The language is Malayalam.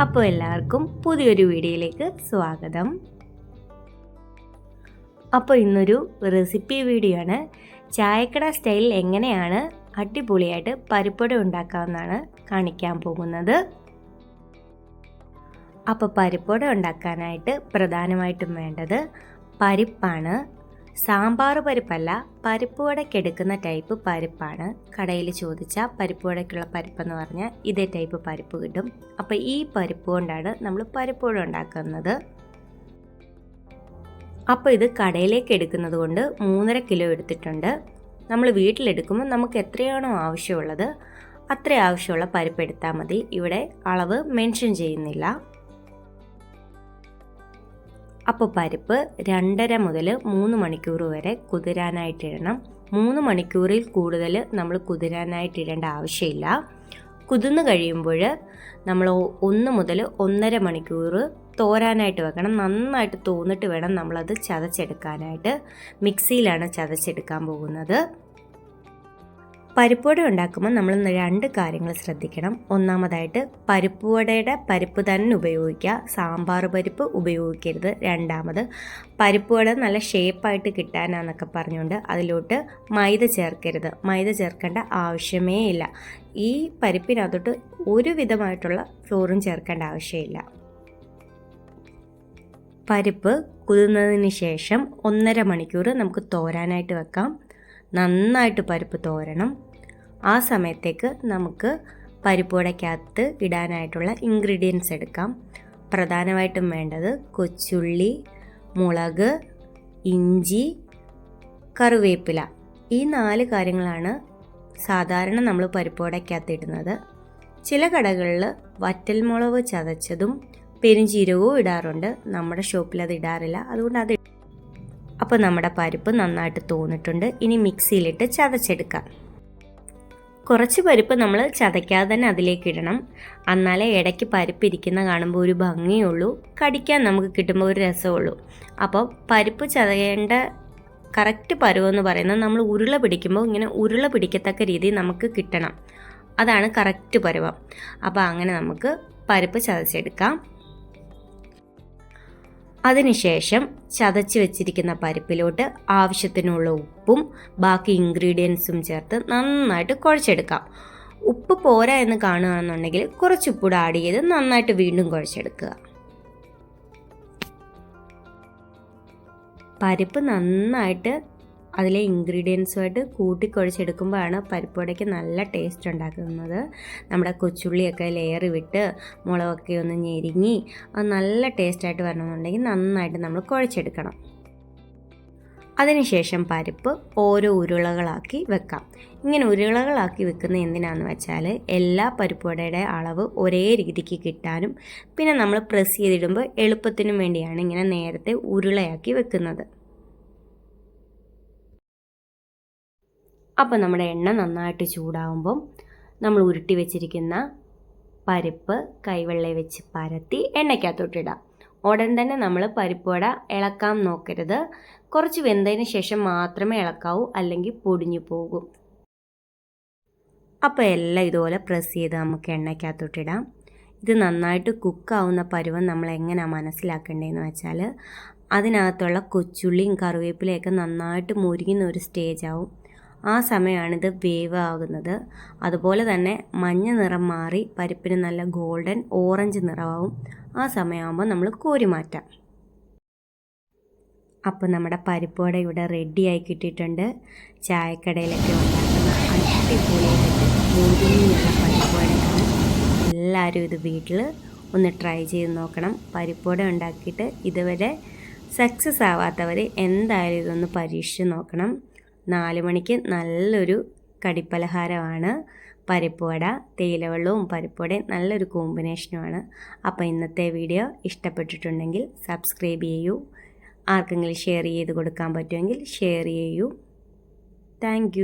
അപ്പോൾ എല്ലാവർക്കും പുതിയൊരു വീഡിയോയിലേക്ക് സ്വാഗതം. അപ്പോൾ ഇന്നൊരു റെസിപ്പി വീഡിയോ ആണ്. ചായക്കട സ്റ്റൈലിൽ എങ്ങനെയാണ് അടിപൊളിയായിട്ട് പരിപ്പട ഉണ്ടാക്കാമെന്നാണ് കാണിക്കാൻ പോകുന്നത്. അപ്പോൾ പരിപ്പട ഉണ്ടാക്കാനായിട്ട് പ്രധാനമായിട്ടും വേണ്ടത് പരിപ്പാണ്. സാമ്പാർ പരിപ്പല്ല പരിപ്പ് വടയ്ക്ക് എടുക്കുന്ന ടൈപ്പ് പരിപ്പാണ്. കടയിൽ ചോദിച്ച പരിപ്പ് വടയ്ക്കുള്ള പരിപ്പെന്ന് പറഞ്ഞാൽ ഇതേ ടൈപ്പ് പരിപ്പ് കിട്ടും. അപ്പോൾ ഈ പരിപ്പ് കൊണ്ടാണ് നമ്മൾ പരിപ്പ് വട ഉണ്ടാക്കുന്നത്. അപ്പോൾ ഇത് കടയിലേക്ക് എടുക്കുന്നത് കൊണ്ട് മൂന്നര കിലോ എടുത്തിട്ടുണ്ട്. നമ്മൾ വീട്ടിലെടുക്കുമ്പോൾ നമുക്ക് എത്രയാണോ ആവശ്യമുള്ളത് അത്ര ആവശ്യമുള്ള പരിപ്പ് എടുത്താൽ മതി. ഇവിടെ അളവ് മെൻഷൻ ചെയ്യുന്നില്ല. അപ്പോൾ പരിപ്പ് രണ്ടര മുതൽ മൂന്ന് മണിക്കൂർ വരെ കുതിരാനായിട്ട് ഇടണം. മൂന്ന് മണിക്കൂറിൽ കൂടുതൽ നമ്മൾ കുതിരാനായിട്ട് ഇടേണ്ട ആവശ്യമില്ല. കുതിർന്ന് കഴിയുമ്പോൾ നമ്മൾ ഒന്ന് മുതൽ ഒന്നര മണിക്കൂർ തോരാനായിട്ട് വെക്കണം. നന്നായിട്ട് തോന്നിട്ട് വേണം നമ്മളത് ചതച്ചെടുക്കാനായിട്ട്. മിക്സിയിലാണ് ചതച്ചെടുക്കാൻ പോകുന്നത്. പരിപ്പുവട ഉണ്ടാക്കുമ്പോൾ നമ്മൾ രണ്ട് കാര്യങ്ങൾ ശ്രദ്ധിക്കണം. ഒന്നാമതായിട്ട് പരിപ്പുവടയുടെ പരിപ്പ് തന്നെ ഉപയോഗിക്കുക. സാമ്പാർ പരിപ്പ് ഉപയോഗിക്കരുത്. രണ്ടാമത് പരിപ്പുവട നല്ല ഷേപ്പായിട്ട് കിട്ടാനാന്നൊക്കെ പറഞ്ഞുകൊണ്ട് അതിലോട്ട് മൈദ ചേർക്കരുത്. മൈദ ചേർക്കേണ്ട ആവശ്യമേ ഇല്ല. ഈ പരിപ്പിനകത്തോട്ട് ഒരു വിധമായിട്ടുള്ള ഫ്ലോറും ചേർക്കേണ്ട ആവശ്യമില്ല. പരിപ്പ് കുതിർന്നതിന് ശേഷം ഒന്നര മണിക്കൂർ നമുക്ക് തോരാനായിട്ട് വെക്കാം. നന്നായിട്ട് പരിപ്പ് തോരണം. ആ സമയത്തേക്ക് നമുക്ക് പരിപ്പുവടയ്ക്കകത്ത് ഇടാനായിട്ടുള്ള ഇൻഗ്രീഡിയൻസ് എടുക്കാം. പ്രധാനമായിട്ടും വേണ്ടത് കൊച്ചുള്ളി മുളക് ഇഞ്ചി കറിവേപ്പില. ഈ നാല് കാര്യങ്ങളാണ് സാധാരണ നമ്മൾ പരിപ്പുടയ്ക്കകത്ത് ഇടുന്നത്. ചില കടകളിൽ വറ്റൽമുളക് ചതച്ചതും പെരുംജീരകവും ഇടാറുണ്ട്. നമ്മുടെ ഷോപ്പിൽ അത് ഇടാറില്ല. അതുകൊണ്ട് അത് അപ്പോൾ നമ്മുടെ പരിപ്പ് നന്നായിട്ട് തോന്നിട്ടുണ്ട്. ഇനി മിക്സിയിലിട്ട് ചതച്ചെടുക്കാം. കുറച്ച് പരിപ്പ് നമ്മൾ ചതയ്ക്കാതെ തന്നെ അതിലേക്ക് ഇടണം. എന്നാലേ ഇടയ്ക്ക് പരിപ്പ് ഇരിക്കുന്ന കാണുമ്പോൾ ഒരു ഭംഗിയുള്ളൂ കടിക്കാൻ നമുക്ക് കിട്ടുമ്പോൾ ഒരു രസമുള്ളൂ. അപ്പോൾ പരിപ്പ് ചതയേണ്ട കറക്റ്റ് പരുവെന്ന് പറയുന്നത് നമ്മൾ ഉരുള പിടിക്കുമ്പോൾ ഇങ്ങനെ ഉരുള പിടിക്കത്തക്ക രീതിയിൽ നമുക്ക് കിട്ടണം. അതാണ് കറക്റ്റ് പരുവം. അപ്പോൾ അങ്ങനെ നമുക്ക് പരിപ്പ് ചതച്ചെടുക്കാം. അതിനുശേഷം ചതച്ച് വെച്ചിരിക്കുന്ന പരിപ്പിലോട്ട് ആവശ്യത്തിനുള്ള ഉപ്പും ബാക്കി ഇൻഗ്രീഡിയൻസും ചേർത്ത് നന്നായിട്ട് കുഴച്ചെടുക്കാം. ഉപ്പ് പോരാ എന്ന് കാണുകയാണെന്നുണ്ടെങ്കിൽ കുറച്ച് ഉപ്പൂടെ ആഡ് ചെയ്ത് നന്നായിട്ട് വീണ്ടും കുഴച്ചെടുക്കുക. പരിപ്പ് നന്നായിട്ട് അതിലെ ഇൻഗ്രീഡിയൻസുമായിട്ട് കൂട്ടിക്കുഴച്ചെടുക്കുമ്പോഴാണ് പരിപ്പുവടയ്ക്ക് നല്ല ടേസ്റ്റ് ഉണ്ടാക്കുന്നത്. നമ്മുടെ കൊച്ചുള്ളിയൊക്കെ ലെയർ വിട്ട് മുളകൊക്കെ ഒന്ന് ഞെരിങ്ങി അത് നല്ല ടേസ്റ്റായിട്ട് വരണമെന്നുണ്ടെങ്കിൽ നന്നായിട്ട് നമ്മൾ കുഴച്ചെടുക്കണം. അതിനുശേഷം പരിപ്പ് ഓരോ ഉരുളകളാക്കി വെക്കാം. ഇങ്ങനെ ഉരുളകളാക്കി വെക്കുന്ന എന്തിനാണെന്ന് വെച്ചാൽ എല്ലാ പരിപ്പുവടയുടെ അളവ് ഒരേ രീതിക്ക് കിട്ടാനും പിന്നെ നമ്മൾ പ്രസ് ചെയ്തിടുമ്പോൾ എളുപ്പത്തിനും വേണ്ടിയാണ് ഇങ്ങനെ നേരത്തെ ഉരുളയാക്കി വെക്കുന്നത്. അപ്പോൾ നമ്മുടെ എണ്ണ നന്നായിട്ട് ചൂടാവുമ്പം നമ്മൾ ഉരുട്ടി വെച്ചിരിക്കുന്ന പരിപ്പ് കൈവെള്ളയിൽ വെച്ച് പരത്തി എണ്ണയ്ക്കകത്തോട്ടിടാം ഉടൻ തന്നെ നമ്മൾ പരിപ്പ് വട ഇളക്കാൻ നോക്കരുത്. കുറച്ച് വെന്തതിന് ശേഷം മാത്രമേ ഇളക്കാവൂ അല്ലെങ്കിൽ പൊടിഞ്ഞു പോകും. അപ്പോൾ എല്ലാം ഇതുപോലെ പ്രസ് ചെയ്ത് നമുക്ക് എണ്ണയ്ക്കകത്തോട്ടിടാം ഇത് നന്നായിട്ട് കുക്കാവുന്ന പരുവം നമ്മൾ എങ്ങനെയാണ് മനസ്സിലാക്കേണ്ടതെന്ന് വെച്ചാൽ അതിനകത്തുള്ള കൊച്ചുള്ളിയും കറിവേപ്പിലയൊക്കെ നന്നായിട്ട് മുരിങ്ങുന്ന ഒരു സ്റ്റേജ് ആവും. ആ സമയമാണിത് വേവ് ആകുന്നത് അതുപോലെ തന്നെ മഞ്ഞ നിറം മാറി പരിപ്പിന് നല്ല ഗോൾഡൻ ഓറഞ്ച് നിറമാവും ആ സമയമാകുമ്പോൾ നമ്മൾ കോരി മാറ്റാം. അപ്പോൾ നമ്മുടെ പരിപ്പോടെ ഇവിടെ റെഡിയായി കിട്ടിയിട്ടുണ്ട്. ചായക്കടയിലൊക്കെ ഉണ്ടാക്കുന്ന അടിപൊളിയായിട്ട് മുരിഞ്ഞുള്ള പരിപ്പോടയാണ് എല്ലാവരും ഇത് വീട്ടിൽ ഒന്ന് ട്രൈ ചെയ്ത് നോക്കണം. പരിപ്പോടെ ഉണ്ടാക്കിയിട്ട് ഇതുവരെ സക്സസ് ആവാത്തവർ എന്തായാലും ഇതൊന്ന് പരീക്ഷിച്ച് നോക്കണം. നാല് മണിക്ക് നല്ലൊരു കടിപ്പലഹാരമാണ്. പരിപ്പുവട തേയിലവെള്ളവും പരിപ്പുവടയും നല്ലൊരു കോമ്പിനേഷനുമാണ് അപ്പോൾ ഇന്നത്തെ വീഡിയോ ഇഷ്ടപ്പെട്ടിട്ടുണ്ടെങ്കിൽ സബ്സ്ക്രൈബ് ചെയ്യൂ. ആർക്കെങ്കിലും ഷെയർ ചെയ്ത് കൊടുക്കാൻ പറ്റുമെങ്കിൽ ഷെയർ ചെയ്യൂ. താങ്ക്